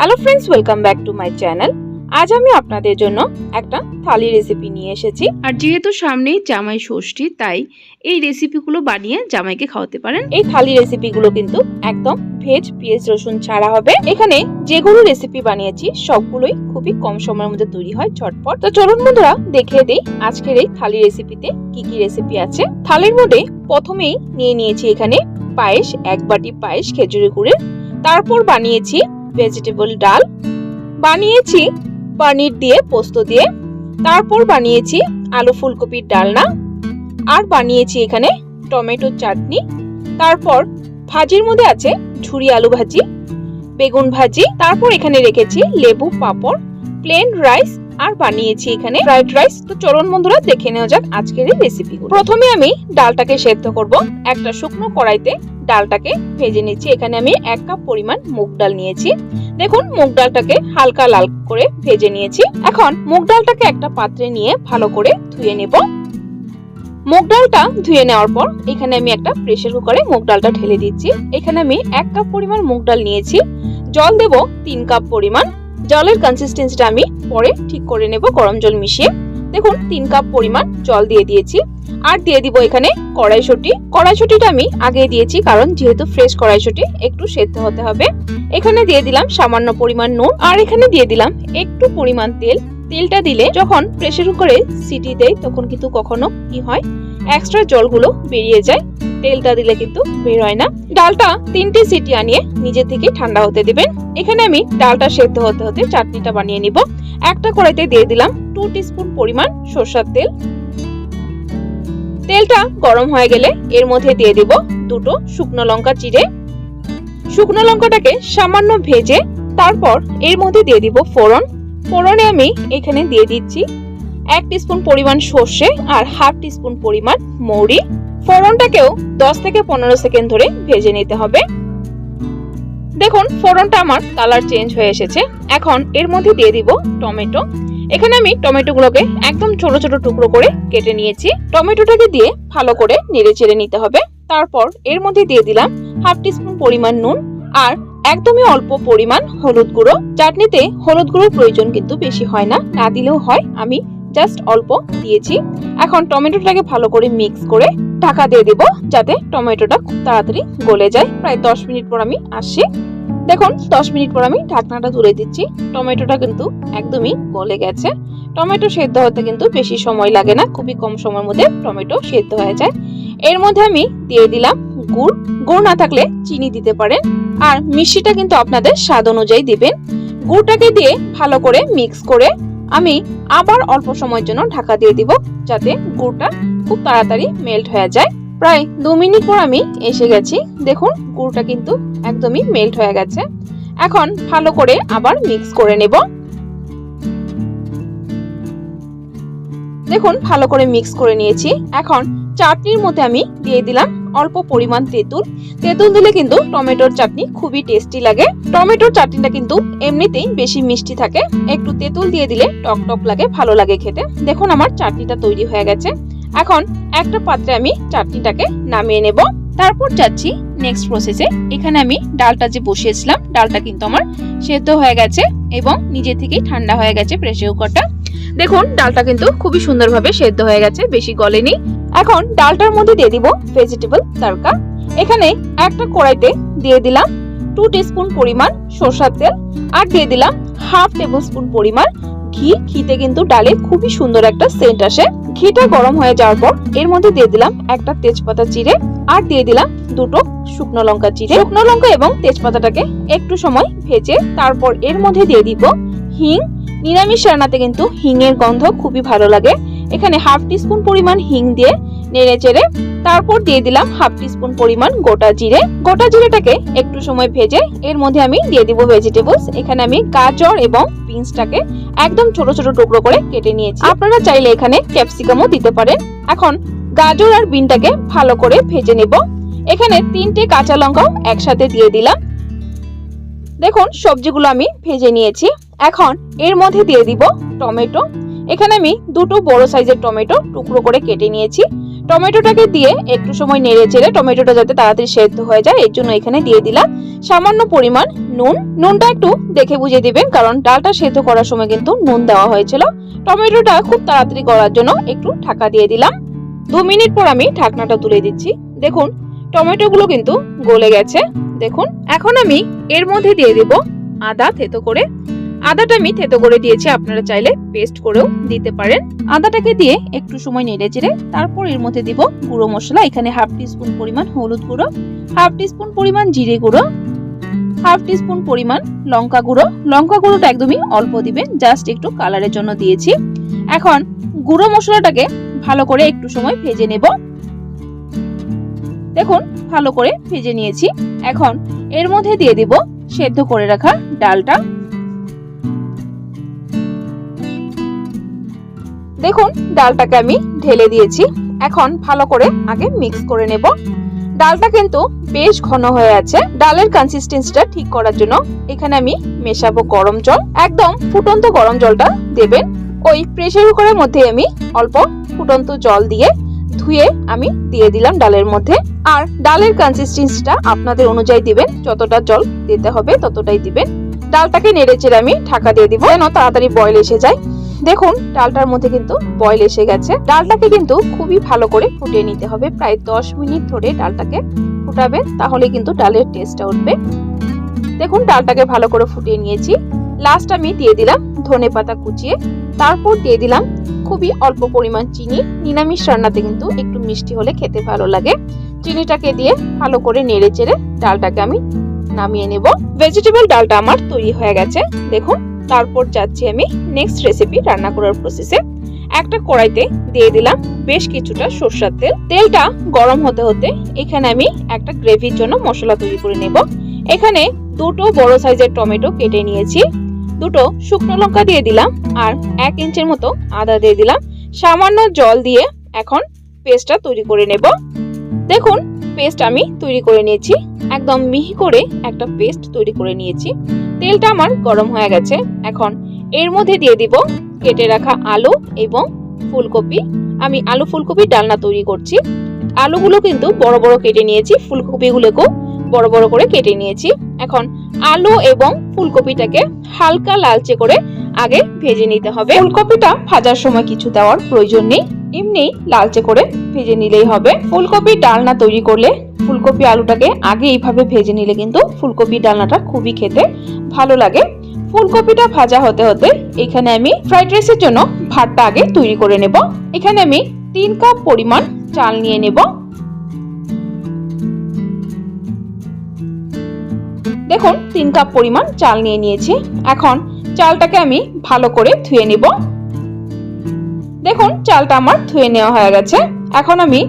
Hello friends welcome back to my channel আজ আমি আপনাদের জন্য একটা থালি রেসিপি নিয়ে এসেছি। আর যেহেতু সামনেই জামাই ষষ্ঠী তাই এই রেসিপিগুলো বানিয়ে জামাইকে খাওয়াতে পারেন। এই থালি রেসিপিগুলো কিন্তু একদম ভেজ পেঁয়াজ রসুন ছাড়া হবে। এখানে যেগুলো রেসিপি বানিয়েছি সবগুলোই খুবই কম সময়ের মধ্যে তৈরি হয় ঝটপট। তো চলুন বন্ধুরা দেখে দেই আজকের এই থালি রেসিপিতে কি কি রেসিপি আছে। থালির মধ্যে প্রথমেই নিয়ে নিয়েছি এখানে পায়েস এক বাটি পায়েস খেজুরি গুড়ের তারপর বানিয়েছি ভেজিটেবল ডাল বানিয়েছি, পনির দিয়ে পোস্ত দিয়ে, তারপর বানিয়েছি আলু ফুলকপির ডালনা, আর বানিয়েছি এখানে টমেটোর চাটনি, তারপর ভাজির মধ্যে আছে ঝুরি আলু ভাজি, বেগুন ভাজি, তারপর এখানে রেখেছি লেবু পাঁপড় প্লেন রাইস আর বানিয়েছি এখানে ফ্রাইড রাইস তো চলুন বন্ধুরা, দেখে নেওয়া যাক আজকের এই রেসিপিগুলো প্রথমে আমি ডালটাকে সেদ্ধ করব। একটা শুকনো কড়াইতে ডালটাকে ভেজে নিচ্ছি। এখানে আমি এক কাপ পরিমাণ মুগ ডাল নিয়েছি। দেখুন, মুগ ডালটাকে হালকা লাল করে ভেজে নিয়েছি। এখন মুগ ডালটাকে একটা পাত্রে নিয়ে ভালো করে ধুয়ে নেব। মুগ ডালটা ধুয়ে নেওয়ার পর এখানে আমি একটা প্রেসার কুকারে মুগ ডালটা ঢেলে দিচ্ছি। এখানে আমি এক কাপ পরিমাণ মুগ ডাল নিয়েছি। জল দেব তিন কাপ পরিমাণ। জলের কনসিস্টেন্সিটা আমি পরে ঠিক করে নেব, গরম জল মিশিয়ে। দেখুন, তিন কাপ পরিমাণ জল দিয়ে দিয়েছি। আর দিয়ে দিব এখানে কড়াইশুটি। কড়াইশুটিটা আমি আগে দিয়েছি, কারণ যেহেতু ফ্রেশ কড়াইশুটি, একটু সেদ্ধ হতে হবে। এখানে দিয়ে দিলাম সামান্য পরিমাণ নুন। আর এখানে দিয়ে দিলাম একটু পরিমাণ তেল। তেলটা দিলে যখন প্রেসার কুকারে সিটি দেয়, তখন কিন্তু কখনো কি হয়? এক্সট্রা জলগুলো বেরিয়ে যায়। তেলটা দিলে কিন্তু বের হয় না। ডালটা তিনটে সিটি আনিয়ে নিজে থেকে ঠান্ডা হতে দিবেন। এখানে আমি ডালটা সেদ্ধ হতে হতে চাটনিটা বানিয়ে নিব। একটা কড়াইতে দিয়ে দিলাম টু টিস্পুন পরিমাণ সরষার তেল। তেলটা গরম হয়ে গেলে এর মধ্যে দিয়ে দিব দুটো শুকনো লঙ্কা চিড়ে। শুকনো লঙ্কাটাকে সামান্য ভেজে তারপর এর মধ্যে দিয়ে দিব ফোড়ন। ফোড়নে আমি এখানে দিয়ে দিচ্ছি এক টিস্পুন পরিমাণ সর্ষে আর হাফ টিস্পুন পরিমাণ মৌরি। ফোড়নটাকেও দশ থেকে পনেরো সেকেন্ড ধরে ভেজে নিতে হবে। দেখুন, ফোড়নটা আমার কালার চেঞ্জ হয়ে এসেছে। এখন এর মধ্যে দিয়ে দিব টমেটো। এখানে আমি টমেটোগুলোকে একদম ছোট ছোট টুকরো করে কেটে নিয়েছি। টমেটোটাকে দিয়ে ভালো করে নেড়ে চেড়ে নিতে হবে। তারপর এর মধ্যে দিয়ে দিলাম হাফ টিস্পুন পরিমাণ নুন আর একদমই অল্প পরিমাণ হলুদ গুঁড়ো। চাটনিতে হলুদ গুঁড়োর প্রয়োজন কিন্তু বেশি হয় না। না দিলেও হয়, আমি জাস্ট অল্প দিয়েছি। এখন টমেটোটাকে ভালো করে মিক্স করে ঢাকা দিয়ে দেব, যাতে টমেটোটা খুব তাড়াতাড়ি গলে যায়। প্রায় দশ মিনিট পর আমি আসছি। দেখুন, দশ মিনিট পর আমি ঢাকনাটা তুলে দিচ্ছি। টমেটোটা কিন্তু একদমই গলে গেছে। টমেটো সেদ্ধ হতে কিন্তু বেশি সময় লাগে না, খুবই কম সময়ের মধ্যে টমেটো সেদ্ধ হয়ে যায়। এর মধ্যে আমি দিয়ে দিলাম গুড়। গুড় না থাকলে চিনি দিতে পারেন। আর মিষ্টিটা কিন্তু আপনাদের স্বাদ অনুযায়ী দিবেন। গুড়টাকে দিয়ে ভালো করে মিক্স করে আমি আবার অল্প সময়ের জন্য ঢাকা দিয়ে দিব যাতে গুড়টা খুব তাড়াতাড়ি মেল্ট হয়ে যায়। প্রায় দু মিনিট পর আমি এসে গেছি। দেখুন, গুড়টা কিন্তু একদমই মেল্ট হয়ে গেছে। এখন ভালো করে আবার মিক্স করে নেব। দেখুন, ভালো করে মিক্স করে নিয়েছি। এখন চাটনির মধ্যে আমি দিয়ে দিলাম অল্প পরিমাণ তেঁতুল। তেঁতুল দিলে কিন্তু টমেটোর চাটনি খুবই টেস্টি লাগে। টমেটোর চাটনিটা কিন্তু এমনিতেই বেশি মিষ্টি থাকে। একটু তেঁতুল দিয়ে দিলে টক টক লাগে, ভালো লাগে খেতে। দেখুন আমার চাটনিটা তৈরি হয়ে গেছে। এখন একটা পাত্রে আমি চাটনিটাকে নামিয়ে নেব। তারপর যাচ্ছি নেক্সট প্রসেসে এখানে আমি ডালটা যে বসিয়েছিলাম, ডালটা কিন্তু আমার সেদ্ধ হয়ে গেছে এবং নিজে থেকেই ঠান্ডা হয়ে গেছে প্রেসার কুকারটা দেখুন, ডালটা কিন্তু খুবই সুন্দরভাবে সেদ্ধ হয়ে গেছে, বেশি গলেনি। এখন ডালটার মধ্যে দিয়ে দিব ভেজিটেবল তরকা এখানে একটা কড়াইতে দিয়ে দিলাম টু টিস্পুন পরিমাণ সরষার তেল আর দিয়ে দিলাম হাফ টেবিল স্পুন পরিমাণ ঘি। ঘিতে কিন্তু ডালে খুবই সুন্দর একটা সেন্ট আসে। ঘিটা গরম হয়ে যাওয়ার পর এর মধ্যে দিয়ে দিলাম একটা তেজপাতা চিড়ে আর দিয়ে দিলাম দুটো শুকনো লঙ্কা চিড়ে। শুকনো লঙ্কা এবং তেজপাতাটাকে একটু সময় ভেজে তারপর এর মধ্যে দিয়ে দিব হিং। নিরামিষ রান্নাতে কিন্তু হিংয়ের গন্ধ খুবই ভালো লাগে। এখানে হাফ টিস্পুন পরিমাণ হিং দিয়ে নেড়ে চেড়ে তারপর দিয়ে দিলাম হাফ টিস্পুন পরিমাণ গোটা জিরে। গোটা জিরেটাকে একটু সময় ভেজে এর মধ্যে আমি দিয়ে দিব ভেজিটেবলস এখানে আমি গাজর এবং বিনসটাকে একদম ছোট ছোট টুকরো করে কেটে নিয়েছি। আপনারা চাইলে এখানে ক্যাপসিকামও দিতে পারেন। এখন গাজর আর বিনটাকে ভালো করে ভেজে নেব। এখানে তিনটে কাঁচা লঙ্কাও একসাথে দিয়ে দিলাম। দেখুন, সবজিগুলো আমি ভেজে নিয়েছি। এখন এর মধ্যে দিয়ে দিব টমেটো। এখানে আমি দুটো বড় সাইজের টমেটো টুকরো করে কেটে নিয়েছি। টমেটোটাকে দিয়ে একটু সময় নেড়ে চেড়ে টমেটোটা যাতে তাড়াতাড়ি সেদ্ধ হয়ে যায়, এর জন্য এখানে দিয়ে দিলাম সামান্য পরিমাণ নুন। নুনটা একটু দেখে বুঝে দিবেন, কারণ ডালটা সেদ্ধ করার সময় কিন্তু নুন দেওয়া হয়েছিল। টমেটোটা খুব তাড়াতাড়ি করার জন্য একটু ঢাকা দিয়ে দিলাম। দু মিনিট পর আমি ঢাকনাটা তুলে দিচ্ছি। দেখুন, টমেটোগুলো কিন্তু গলে গেছে। দেখুন, এখন আমি এর মধ্যে দিয়ে দেব আদা থেতো করে। আদাটা আমি থেতো করে দিয়েছি, আপনারা চাইলে পেস্ট করেও দিতে পারেন। আদাটাকে দিয়ে একটু সময় নেড়ে চেড়ে তারপর এর মধ্যে দিব গুঁড়ো মশলা, এখানে হাফ টিস্পুন পরিমাণ হলুদ গুঁড়ো, হাফ টিস্পুন পরিমাণ জিরে গুঁড়ো, হাফ টিস্পুন পরিমাণ লঙ্কা গুঁড়ো। লঙ্কা গুঁড়োটা একদমই অল্প দিবেন, জাস্ট একটু কালারের জন্য দিয়েছি। এখন গুঁড়ো মশলাটাকে ভালো করে একটু সময় ভেজে নেব। দেখুন, ভালো করে ভেজে নিয়েছি। এখন এর মধ্যে দিয়ে দিব সেদ্ধ করে রাখা ডালটা। দেখুন, ডালটাকে আমি ঢেলে দিয়েছি। এখন ভালো করে আগে মিক্স করে নেব। ডালটা কিন্তু বেশ ঘন হয়ে আছে। ডালের কনসিস্টেন্সিটা ঠিক করার জন্য এখানে আমি মেশাবো গরম জল। একদম ফুটন্ত গরম জলটা দেবেন। ওই প্রেসার কুকারের মধ্যে আমি অল্প ফুটন্ত জল দিয়ে ধুয়ে আমি দিয়ে দিলাম ডালের মধ্যে। আর ডালের কনসিস্টেন্সিটা আপনাদের অনুযায়ী দিবেন। যতটা জল দিতে হবে ততটাই দিবেন। ডালটাকে নেড়ে চেড়ে আমি ঢাকা দিয়ে দিব। যেন তাড়াতাড়ি বয়েল এসে যায়। দেখুন, ডালটার মধ্যে কিন্তু বয়েল এসে গেছে। ডালটাকে কিন্তু খুবই ভালো করে ফুটিয়ে নিতে হবে। প্রায় দশ মিনিট ধরে ডালটাকে ফুটাবে, তাহলে কিন্তু ডালের টেস্টটা উঠবে। দেখুন, ডালটাকে ভালো করে ফুটিয়ে নিয়েছি। লাস্ট আমি দিয়ে দিলাম ধনে পাতা কুচিয়ে। তারপর দিয়ে দিলাম খুবই অল্প পরিমাণ চিনি। নিরামিষ রান্নাতে কিন্তু একটু মিষ্টি হলে খেতে ভালো লাগে। চিনিটাকে দিয়ে ভালো করে নেড়ে চেড়ে ডালটাকে আমি নামিয়ে নেব। ভেজিটেবল ডালটা আমার তৈরি হয়ে গেছে। দেখুন তারপর যাচ্ছি আমি নেক্সট রেসিপি রান্না করার প্রসেসে একটা কড়াইতে দিয়ে দিলাম বেশ কিছুটা সরষের তেল। তেলটা গরম হতে হতে এখানে আমি একটা গ্রেভির জন্য মশলা তৈরি করে নেব। এখানে দুটো বড় সাইজের টমেটো কেটে নিয়েছি। দুটো শুকনো লঙ্কা দিয়ে দিলাম আর এক ইঞ্চের মতো আদা দিয়ে দিলাম। সামান্য জল দিয়ে এখন পেস্টটা তৈরি করে নেব। দেখুন পেস্ট আমি তৈরি করে নিয়েছি। একদম মিহি করে একটা পেস্ট তৈরি করে নিয়েছি। তেলটা আমার গরম হয়ে গেছে। এখন এর মধ্যে দিয়ে দিব কেটে রাখা আলু এবং ফুলকপি। আমি আলু ফুলকপি ডালনা তৈরি করছি। আলুগুলো কিন্তু বড় বড় কেটে নিয়েছি। ফুলকপিগুলোকেও বড় বড় করে কেটে নিয়েছি। এখন আলু এবং ফুলকপিটাকে হালকা লালচে করে আগে ভেজে নিতে হবে। ফুলকপিটা ভাজার সময় কিছু দেওয়ার প্রয়োজন নেই। এমনি লালচে করে ভেজে নিলেই হবে। ফুলকপি ডালনা তৈরি করলে ফুলকপি আলুটাকে আগে এইভাবে ভেজে নিলে কিন্তু ফুলকপি ডালনাটা খুবই খেতে ভালো লাগে। ফুলকপিটা ভাজা হতে হতে এখানে আমি ফ্রাইড রাইসের জন্য ভাতটা আগে তৈরি করে নেব। এখানে আমি তিন কাপ পরিমাণ চাল নিয়ে নেব। দেখুন, তিন কাপ পরিমাণ চাল নিয়ে নিয়েছি। এখন চালটাকে আমি ভালো করে ধুয়ে নেব। দেখুন চালটা আমার ধুয়ে নেওয়া হয়ে গেছে। এখন আমি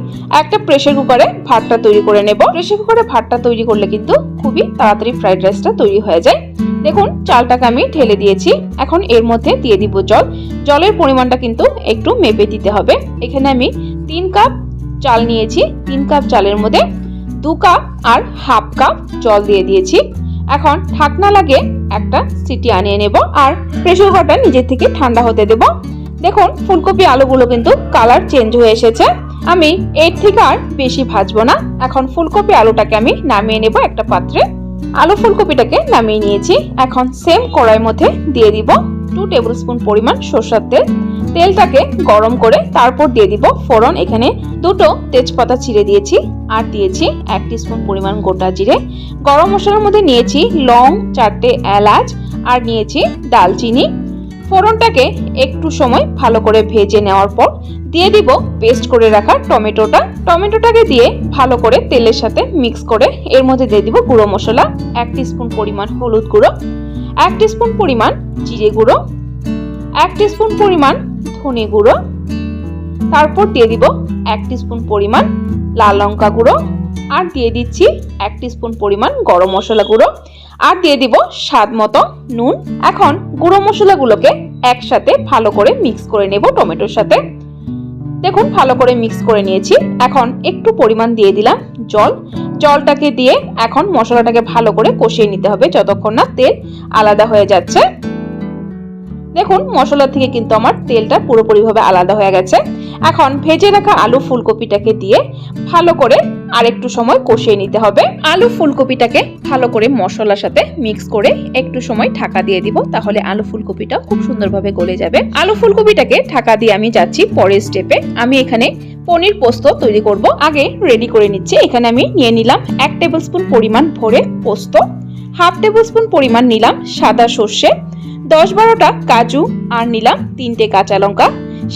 একটা প্রেসার কুকারে ভাতটা তৈরি করে নেব। প্রেসার কুকারে ভাতটা তৈরি করলে কিন্তু খুবই তাড়াতাড়ি ফ্রাইড রাইসটা তৈরি হয়ে যায়। দেখুন, চালটাকে আমি ঢেলে দিয়েছি। এখন এর মধ্যে দিয়ে দিব জল। জলের পরিমাণটা কিন্তু একটু মেপে দিতে হবে। এখানে আমি তিন কাপ চাল নিয়েছি। তিন কাপ চালের মধ্যে দু কাপ আর হাফ কাপ জল দিয়ে দিয়েছি। এখন ঢাকনা লাগে একটা সিটি আনিয়ে নেব। আর প্রেসার কুকারটা নিজের থেকে ঠান্ডা হতে দেব। দেখুন, ফুলকপি আলুগুলো কিন্তু কালার চেঞ্জ হয়ে এসেছে। আমি এর থেকে আর বেশি ভাজবো না। এখন ফুলকপি আলুটাকে আমি নামিয়ে নেব একটা পাত্রে। আলু ফুলকপিটাকে নামিয়ে নিয়েছি। এখন সেম কড়াইয়ের মধ্যে দিয়ে দিব টু টেবিল স্পুন পরিমাণ সরষের তেল। তেলটাকে গরম করে তারপর দিয়ে দিব ফোড়ন। এখানে দুটো তেজপাতা ছিঁড়ে দিয়েছি আর দিয়েছি এক স্পুন পরিমাণ গোটা জিরে। গরম মশলার মধ্যে নিয়েছি লং চারটে এলাচ আর নিয়েছি দালচিনি। ফোড়নটাকে একটু সময় ভালো করে ভেজে নেওয়ার পর দিয়ে দিব পেস্ট করে রাখা টমেটোটা। টমেটোটাকে দিয়ে ভালো করে তেলের সাথে মিক্স করে এর মধ্যে দিয়ে দিব গুঁড়ো মশলা, এক স্পুন পরিমাণ হলুদ গুঁড়ো, এক স্পুন পরিমাণ জিরে গুঁড়ো, এক স্পুন পরিমাণ ধনে গুঁড়ো, তারপর দিয়ে দিব এক স্পুন পরিমাণ লাল লঙ্কা গুঁড়ো আর দিয়ে দিচ্ছি এক স্পুন পরিমাণ গরম মশলা গুঁড়ো। আর দিয়ে দিব স্বাদ মতো নুন। এখন গুঁড়ো মশলাগুলোকে একসাথে ভালো করে মিক্স করে নেব টমেটোর সাথে। দেখুন, ভালো করে মিক্স করে নিয়েছি। এখন একটু পরিমাণ দিয়ে দিলাম জল। জলটাকে দিয়ে এখন মশলাটাকে ভালো করে কষিয়ে নিতে হবে যতক্ষণ না তেল আলাদা হয়ে যাচ্ছে। দেখুন, মশলা থেকে কিন্তু আমার তেলটা পুরোপুরিভাবে আলাদা হয়ে গেছে। এখন ভেজে রাখা আলু ফুলকপিটাকে দিয়ে ভালো করে আর একটু সময় কষিয়ে নিতে হবে। আলু ফুলকপিটাকে ভালো করে মশলার সাথে মিক্স করে একটু সময় ঢাকা দিয়ে দিব, তাহলে আলু ফুলকপিটা খুব সুন্দরভাবে গলে যাবে। আলু ফুলকপিটাকে ঢাকা দিয়ে আমি যাচ্ছি পরের স্টেপে আমি এখানে পনির পোস্ত তৈরি করব। আগে রেডি করে নিচ্ছি। এখানে আমি নিয়ে নিলাম এক টেবিল স্পুন পরিমাণ ভরে পোস্ত হাফ টেবিল স্পুন পরিমাণ নিলাম সাদা সর্ষে, দশ বারোটা কাজু, আর নিলাম তিনটে কাঁচা লঙ্কা।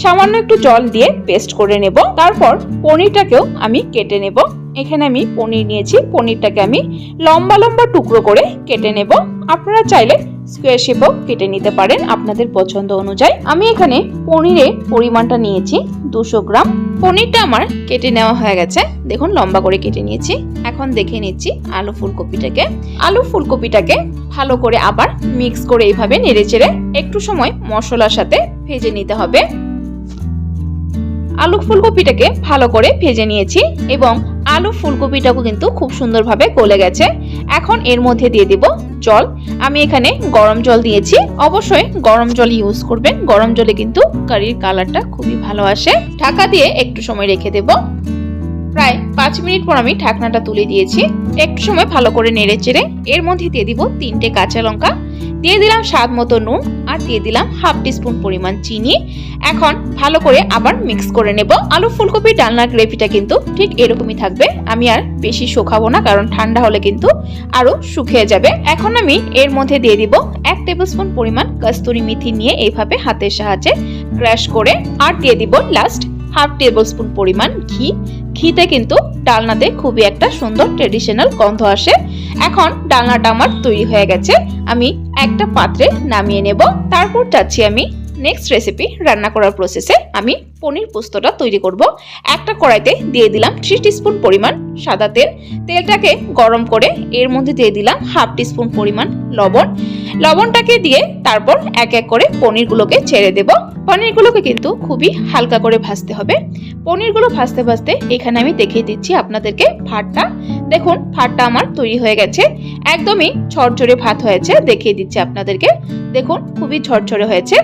সামান্য একটু জল দিয়ে পেস্ট করে নেব। তারপর পনিরটাকেও আমি কেটে নেব। এখানে আমি পনির নিয়েছি। পনিরটাকে আমি লম্বা লম্বা টুকরো করে কেটে নেব। আপনারা চাইলে স্কোয়ার শেপও কেটে নিতে পারেন আপনাদের পছন্দ অনুযায়ী। আমি এখানে পনিরের পরিমাণটা নিয়েছি দুশো গ্রাম। পনিরটা আমার কেটে নেওয়া হয়ে গেছে। দেখুন, লম্বা করে কেটে নিয়েছি। এখন দেখে নিচ্ছি আলু ফুলকপিটাকে। আলু ফুলকপিটাকে ভালো করে আবার মিক্স করে এইভাবে নেড়ে চেড়ে একটু সময় মশলার সাথে ভেজে নিতে হবে। আলু ফুলকপিটাকে ভালো করে ভেজে নিয়েছি এবং আলু ফুলকপিটাও কিন্তু খুব সুন্দরভাবে গলে গেছে। এখন এর মধ্যে দিয়ে দেব জল। আমি এখানে গরম জল দিয়েছি। অবশ্যই গরম জল ইউজ করবেন। গরম জলে কিন্তু কারির কালারটা খুবই ভালো আসে। ঢাকা দিয়ে একটু সময় রেখে দেব। প্রায় পাঁচ মিনিট পর আমি ঢাকনাটা তুলে দিয়েছি। একটু সময় ভালো করে নেড়ে চেড়ে এর মধ্যে দিয়ে দিব তিনটে কাঁচা লঙ্কা। দিয়ে দিলাম স্বাদ মতো নুন আর দিয়ে দিলাম হাফ টিস্পুন পরিমাণ চিনি। এখন ভালো করে আবার মিক্স করে নেব। আলু ফুলকপি ডালনা গ্রেভিটা কিন্তু ঠিক এরকমই থাকবে। আমি আর বেশি শুকাবো না কারণ ঠান্ডা হলে কিন্তু আরও শুকিয়ে যাবে। এখন আমি এর মধ্যে দিয়ে দিব এক টেবিল স্পুন পরিমাণ কস্তুরি মেথি নিয়ে এইভাবে হাতের সাহায্যে ক্র্যাশ করে আর দিয়ে দিব লাস্ট হাফ টেবিল স্পুন পরিমাণ ঘি। ঘিতে কিন্তু ডালনাতে খুবই একটা সুন্দর ট্রেডিশনাল গন্ধ আসে। এখন ডালনাটা আমার তৈরি হয়ে গেছে। আমি একটা পাত্রে নামিয়ে নেব। তারপর যাচ্ছি আমি নেক্সট রেসিপি রান্না করার প্রসেসে আমি পনির পোস্তটা তৈরি করব। একটা কড়াইতে দিয়ে দিলাম থ্রি টিস্পুন পরিমাণ সাদা তেল। তেলটাকে গরম করে এর মধ্যে দিয়ে দিলাম হাফ টিস্পুন পরিমাণ লবণ। লবণটাকে দিয়ে তারপর এক এক করে পনিরগুলোকে ছেড়ে দেব। পনিরগুলোকে কিন্তু খুবই হালকা করে ভাজতে হবে। পনিরগুলো ভাজতে ভাজতে এখানে আমি দেখিয়ে দিচ্ছি আপনাদেরকে ভাতটা দেখুন, ভাতটা আমার তৈরি হয়ে গেছে। একদমই ঝরঝরে ভাত হয়েছে, দেখিয়ে দিচ্ছি আপনাদেরকে। দেখুন, খুবই ঝরঝরে হয়েছে।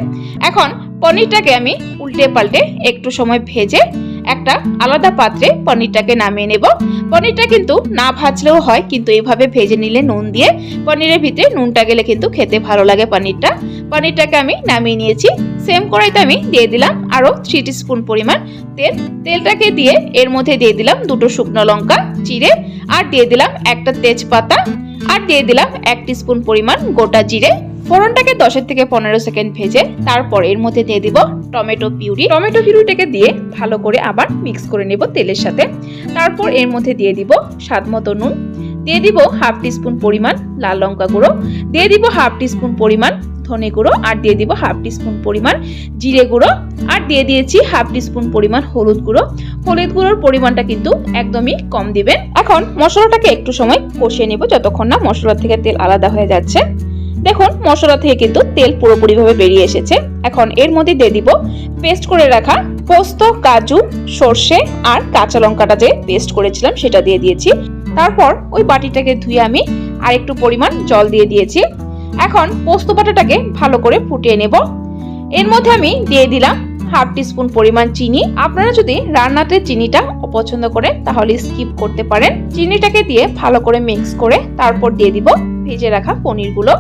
এখন পনিরটাকে আমি উল্টে পাল্টে একটু সময় ভেজে একটা আলাদা পাত্রে পনিরটাকে নামিয়ে নেব। পনিরটা কিন্তু না ভাজলেও হয়, কিন্তু এইভাবে ভেজে নিলে নুন দিয়ে পনিরের ভিতরে নুনটা গেলে কিন্তু খেতে ভালো লাগে পনিরটা। পনিরটাকে আমি নামিয়ে নিয়েছি। সেম কড়াইতে আমি দিয়ে দিলাম আরও থ্রি স্পুন পরিমাণ তেল। তেলটাকে দিয়ে এর মধ্যে দিয়ে দিলাম দুটো শুকনো লঙ্কা চিড়ে আর দিয়ে দিলাম একটা তেজপাতা। আর দিয়ে দিলাম এক স্পুন পরিমাণ গোটা জিরে। ফোড়নটাকে দশের থেকে পনেরো সেকেন্ড ভেজে তারপর এর মধ্যে দিয়ে দিব টমেটো পিউরি। টমেটো পিউরিটাকে দিয়ে ভালো করে আবার মিক্স করে নেব তেলের সাথে। তারপর এর মধ্যে দিয়ে দিব স্বাদ মতো নুন। দিয়ে দিব হাফ টিস্পুন পরিমাণ লাল লঙ্কা গুঁড়ো। দিয়ে দিব হাফ টিস্পুন পরিমাণ ধনে গুঁড়ো আর দিয়ে দিব হাফ টিস্পুন পরিমাণ জিরে গুঁড়ো। আর দিয়ে দিয়েছি হাফ টিস্পুন পরিমাণ হলুদ গুঁড়ো। হলুদ গুঁড়োর পরিমাণটা কিন্তু একদমই কম দিবেন। এখন মশলাটাকে একটু সময় কষিয়ে নেব যতক্ষণ না মশলা থেকে তেল আলাদা হয়ে যাচ্ছে। দেখুন, মশলা থেকে কিন্তু তেল পুরোপুরিভাবে বেরিয়ে এসেছে। এখন এর মধ্যে দিয়ে দিব পেস্ট করে রাখা পোস্ত, কাজু, সর্ষে আর কাঁচা লঙ্কাটা যে পেস্ট করেছিলাম সেটা দিয়ে দিয়েছি। তারপর ওই বাটিটাকে ধুয়ে আমি আর একটু পরিমাণ জল দিয়ে দিয়েছি। এখন পোস্ত বাটাটাকে ভালো করে ফুটিয়ে নেব। এর মধ্যে আমি দিয়ে দিলাম হাফ টিস্পুন পরিমাণ চিনি। আপনারা যদি রান্নাতে চিনিটা অপছন্দ করেন তাহলে স্কিপ করতে পারেন। চিনিটাকে দিয়ে ভালো করে মিক্স করে তারপর দিয়ে দিব ভেজে রাখা পনিরগুলো।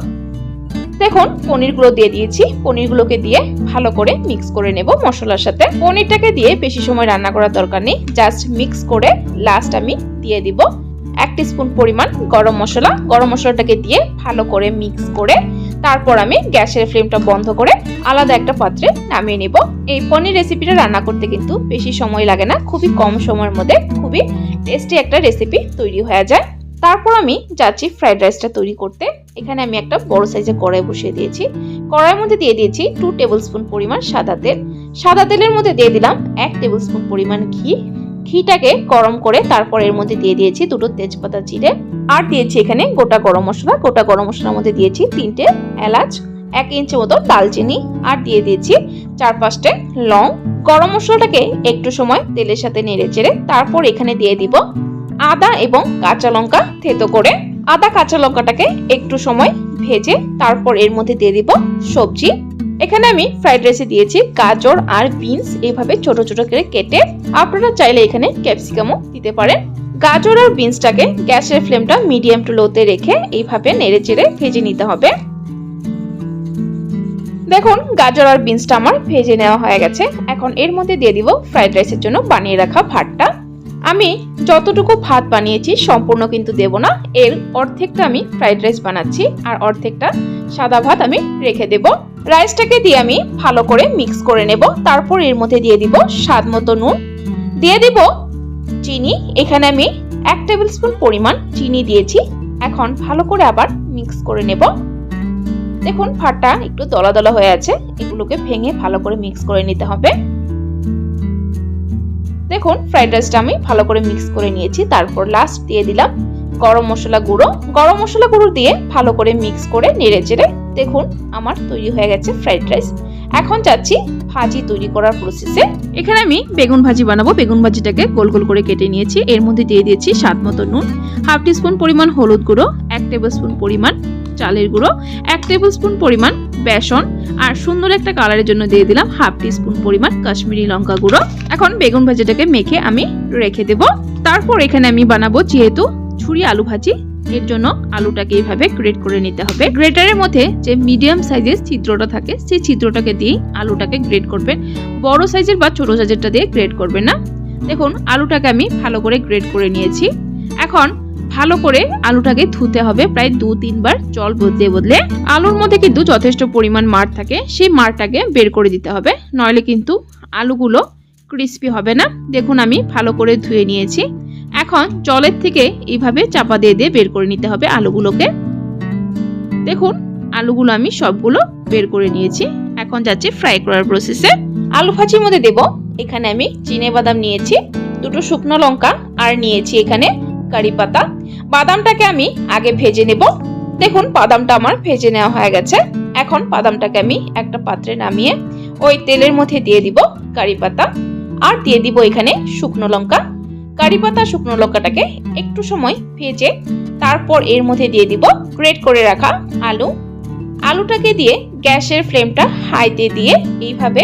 দেখুন, পনিরগুলো দিয়ে দিয়েছি। পনিরগুলোকে দিয়ে ভালো করে মিক্স করে নেব মশলার সাথে। পনিরটাকে দিয়ে বেশি সময় রান্না করার দরকার নেই। জাস্ট মিক্স করে লাস্ট আমি দিয়ে দিব এক স্পুন পরিমাণ গরম মশলা। গরম মশলাটাকে দিয়ে ভালো করে মিক্স করে তারপর আমি গ্যাসের ফ্লেমটা বন্ধ করে আলাদা একটা পাত্রে নামিয়ে নিব। এই পনির রেসিপিটা রান্না করতে কিন্তু বেশি সময় লাগে না। খুবই কম সময়ের মধ্যে খুবই টেস্টি একটা রেসিপি তৈরি হয়ে যায়। তারপর আমি যাচ্ছি ফ্রাইড রাইসটা তৈরি করতে। এখানে আমি একটা বড় সাইজের কড়াই বসিয়ে দিয়েছি। কড়াইয়ের মধ্যে দিয়ে দিয়েছি টু টেবিল স্পুন পরিমাণ সাদা তেল। সাদা তেলের মধ্যে দিয়ে দিলাম এক টেবিল স্পুন পরিমাণ ঘি। ঘিটাকে গরম করে তারপর এর মধ্যে দিয়ে দিয়েছি দুটো তেজপাতা চিড়ে আর দিয়েছি এখানে গোটা গরম মশলা। গোটা গরম মশলার মধ্যে দিয়েছি তিনটে এলাচ, এক ইঞ্চি মতো দালচিনি আর দিয়ে দিয়েছি চার পাঁচটে লং। গরম মশলাটাকে একটু সময় তেলের সাথে নেড়ে চেড়ে তারপর এখানে দিয়ে দিব আদা এবং কাঁচা লঙ্কা থেতো করে আদা কাঁচা লঙ্কাটাকে একটু সময় ভেজে তারপর এর মধ্যে দিয়ে দিব সবজি। এখানে আমি ফ্রাইড রাইসে দিয়েছি গাজর আর বিনস এইভাবে ছোট ছোট করে কেটে আপনারা চাইলে এখানে ক্যাপসিকামও দিতে পারেন। গাজর আর বিনসটাকে গ্যাসের ফ্লেমটা মিডিয়াম টু লোতে রেখে এইভাবে নেড়ে চেড়ে ভেজে নিতে হবে। দেখুন, গাজর আর বিনসটা আমার ভেজে নেওয়া হয়ে গেছে। এখন এর মধ্যে দিয়ে দিব ফ্রাইড রাইসের জন্য বানিয়ে রাখা ভাতটা। আমি যতটুকু ভাত বানিয়েছি সম্পূর্ণ কিন্তু দেব না। এর অর্ধেকটা আমি ফ্রাইড রাইস বানাচ্ছি আর অর্ধেকটা সাদা ভাত আমি রেখে দেব। রাইসটাকে দিয়ে আমি ভালো করে মিক্স করে নেব। তারপর এর মধ্যে দিয়ে দিব স্বাদ মতো নুন। দিয়ে দিব চিনি। এখানে আমি এক টেবিল স্পুন পরিমাণ চিনি দিয়েছি। এখন ভালো করে আবার মিক্স করে নেব। দেখুন ভাতটা একটু দলা দলা হয়ে আছে। এগুলোকে ভেঙে ভালো করে মিক্স করে নিতে হবে। দেখুন ফ্রাইড রাইসটা আমি ভালো করে মিক্স করে নিয়েছি, তারপর লাস্ট দিয়ে দিলাম গরম মশলা গুঁড়ো। গরম মশলা গুঁড়ো দিয়ে ভালো করে মিক্স করে নেড়ে চেড়ে দেখুন আমার তৈরি হয়ে গেছে ফ্রাইড রাইস এখন যাচ্ছি ভাজি তৈরি করার প্রসেসে এখানে আমি বেগুন ভাজি বানাবো। বেগুন ভাজিটাকে গোল গোল করে কেটে নিয়েছি। এর মধ্যে দিয়ে দিয়েছি স্বাদ মতো নুন। হাফ টিস্পুন পরিমাণ হলুদ গুঁড়ো, এক টেবিল স্পুন পরিমাণ চালের গুঁড়ো, এক টেবিল স্পুন পরিমাণ বেসন আর সুন্দর একটা কালারের জন্য দিয়ে দিলাম হাফ টিস্পুন পরিমাণ কাশ্মীরি লঙ্কা গুঁড়ো। এখন বেগুন ভাজিটাকে মেখে আমি রেখে দেব। তারপর এখানে আমি বানাবো যেহেতু ছুরি আলু ভাজি, এর জন্য আলুটাকে এইভাবে গ্রেট করে নিতে হবে। গ্রেটারের মধ্যে যে মিডিয়াম সাইজের ছিদ্রটা থাকে, সেই ছিদ্রটাকে দিয়ে আলুটাকে গ্রেট করবেন। বড় সাইজের বা ছোট সাইজেরটা দিয়ে গ্রেট করবেন না। দেখুন, আলুটাকে আমি ভালো করে গ্রেট করে নিয়েছি। এখন ভালো করে আলুটাকে ধুতে হবে। প্রায় দু, তিনবার জল বদলে বদলে। আলুর মধ্যে কিন্তু যথেষ্ট পরিমাণ মার থাকে। সেই মারটাকে বের করে দিতে হবে। নইলে কিন্তু আলুগুলো ক্রিস্পি হবে না। দেখুন আমি ভালো করে ধুয়ে নিয়েছি। এখন জলের থেকে এইভাবে চাপা দিয়ে দিয়ে বের করে নিতে হবে আলুগুলোকে। দেখুন, আলুগুলো আমি সবগুলো বের করে নিয়েছি। এখন যাচ্ছি ফ্রাই করার প্রসেসে আলু ভাজির মধ্যে দেব। এখানে আমি চিনে বাদাম নিয়েছি, দুটো শুকনো লঙ্কা আর নিয়েছি এখানে কারি পাতা। বাদামটাকে আমি আগে ভেজে নেব। দেখুন, বাদামটা আমার ভেজে নেওয়া হয়ে গেছে। এখন বাদামটাকে আমি একটা পাত্রে নামিয়ে ওই তেলের মধ্যে দিয়ে দিব কারি পাতা। আর দিয়ে দিব এখানে শুকনো লঙ্কা। কারি পাতা, শুকনো লঙ্কাটাকে একটু সময় ভেজে তারপর এর মধ্যে দিয়ে দিব গ্রেট করে রাখা আলু। আলুটাকে দিয়ে গ্যাসের ফ্লেমটা হাইতে দিয়ে এইভাবে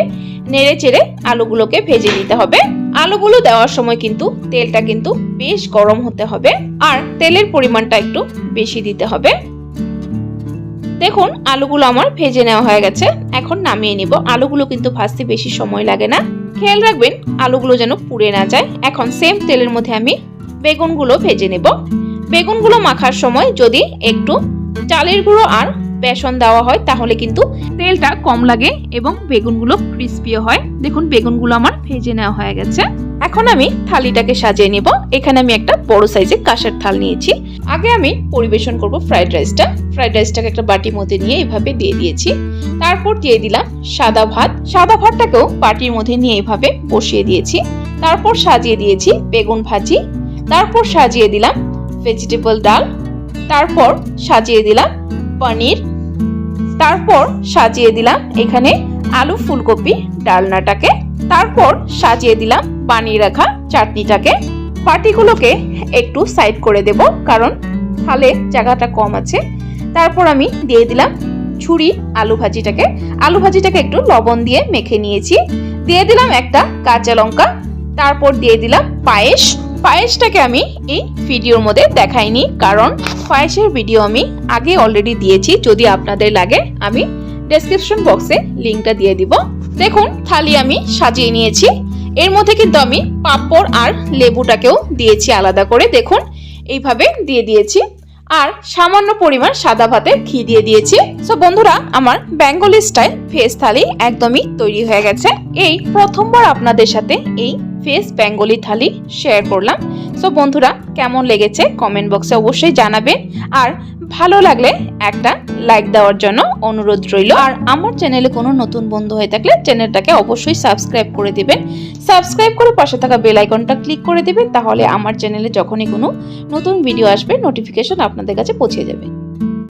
নেড়ে চেড়ে আলুগুলোকে ভেজে নিতে হবে। আলুগুলো দেওয়ার সময় কিন্তু তেলটা কিন্তু বেশ গরম হতে হবে আর তেলের পরিমাণটা একটু বেশি দিতে হবে। দেখুন, আলুগুলো আমার ভেজে নেওয়া হয়ে গেছে। এখন নামিয়ে নিব। আলুগুলো কিন্তু ভাজতে বেশি সময় লাগে না। খেয়াল রাখবেন, আলুগুলো যেন পুড়ে না যায়। এখন সেম তেলের মধ্যে আমি বেগুনগুলো ভেজে নেব। বেগুনগুলো মাখার সময় যদি একটু চালের গুঁড়ো আর বেসন দেওয়া হয়, তাহলে কিন্তু তেলটা কম লাগে এবং বেগুনগুলো ক্রিস্পিও হয়। দেখুন, বেগুনগুলো আমার ভেজে নেওয়া হয়ে গেছে। এখন আমি থালিটাকে সাজিয়ে নেব। এখানে আমি একটা বড় সাইজের কাঁসার থাল নিয়েছি। আগে আমি পরিবেশন করব ফ্রাইড রাইসটা। ফ্রাইড রাইসটাকে একটা বাটির মধ্যে নিয়ে এভাবে দিয়ে দিয়েছি। তারপর দিয়ে দিলাম সাদা ভাত। সাদা ভাতটাকেও বাটির মধ্যে নিয়ে এভাবে বসিয়ে দিয়েছি। তারপর সাজিয়ে দিয়েছি বেগুন ভাজি। তারপর সাজিয়ে দিলাম ভেজিটেবল ডাল। তারপর সাজিয়ে দিলাম পনির। তারপর সাজিয়ে দিলাম এখানে আলু ফুলকপি ডালনাটাকে। তারপর সাজিয়ে দিলাম বানিয়ে রাখা চাটনিটাকে। পাটিগুলোকে একটু সাইড করে দেব, কারণ থালে জায়গাটা কম আছে। তারপর আমি দিয়ে দিলাম ছুরি আলু ভাজিটাকে। আলু ভাজিটাকে একটু লবণ দিয়ে মেখে নিয়েছি। দিয়ে দিলাম একটা কাঁচা লঙ্কা। তারপর দিয়ে দিলাম পায়েস। পায়েসটাকে আমি এই ভিডিওর মধ্যে দেখাইনি, কারণ পায়েসের ভিডিও আমি আগে অলরেডি দিয়েছি। যদি আপনাদের লাগে, আমি ডেসক্রিপশন বক্সে লিঙ্কটা দিয়ে দিব। দেখুন, থালি আমি সাজিয়ে নিয়েছি। এর মধ্যে কিন্তু আমি পাঁপড় আর লেবুটাকেও দিয়েছি আলাদা করে। দেখুন, এইভাবে দিয়ে দিয়েছি। আর সামান্য পরিমাণ সাদা ভাতে ঘি দিয়ে দিয়েছি। সো বন্ধুরা, আমার বেঙ্গলি স্টাইল ফেস থালি একদমই তৈরি হয়ে গেছে। এই প্রথমবার আপনাদের সাথে এই ফেস বেঙ্গলি থালি শেয়ার করলাম। সো বন্ধুরা, কেমন লেগেছে? কমেন্ট বক্সে অবশ্যই জানাবেন। আর ভালো লাগলে একটা লাইক দেওয়ার জন্য অনুরোধ রইল। আর আমার চ্যানেলে কোনো নতুন বন্ধু হয়ে থাকলে চ্যানেলটাকে অবশ্যই সাবস্ক্রাইব করে দেবেন। সাবস্ক্রাইব করে পাশে থাকা বেল আইকনটা ক্লিক করে দিবেন, তাহলে আমার চ্যানেলে যখনই কোনো নতুন ভিডিও আসবে নোটিফিকেশন আপনাদের কাছে পৌঁছে যাবে।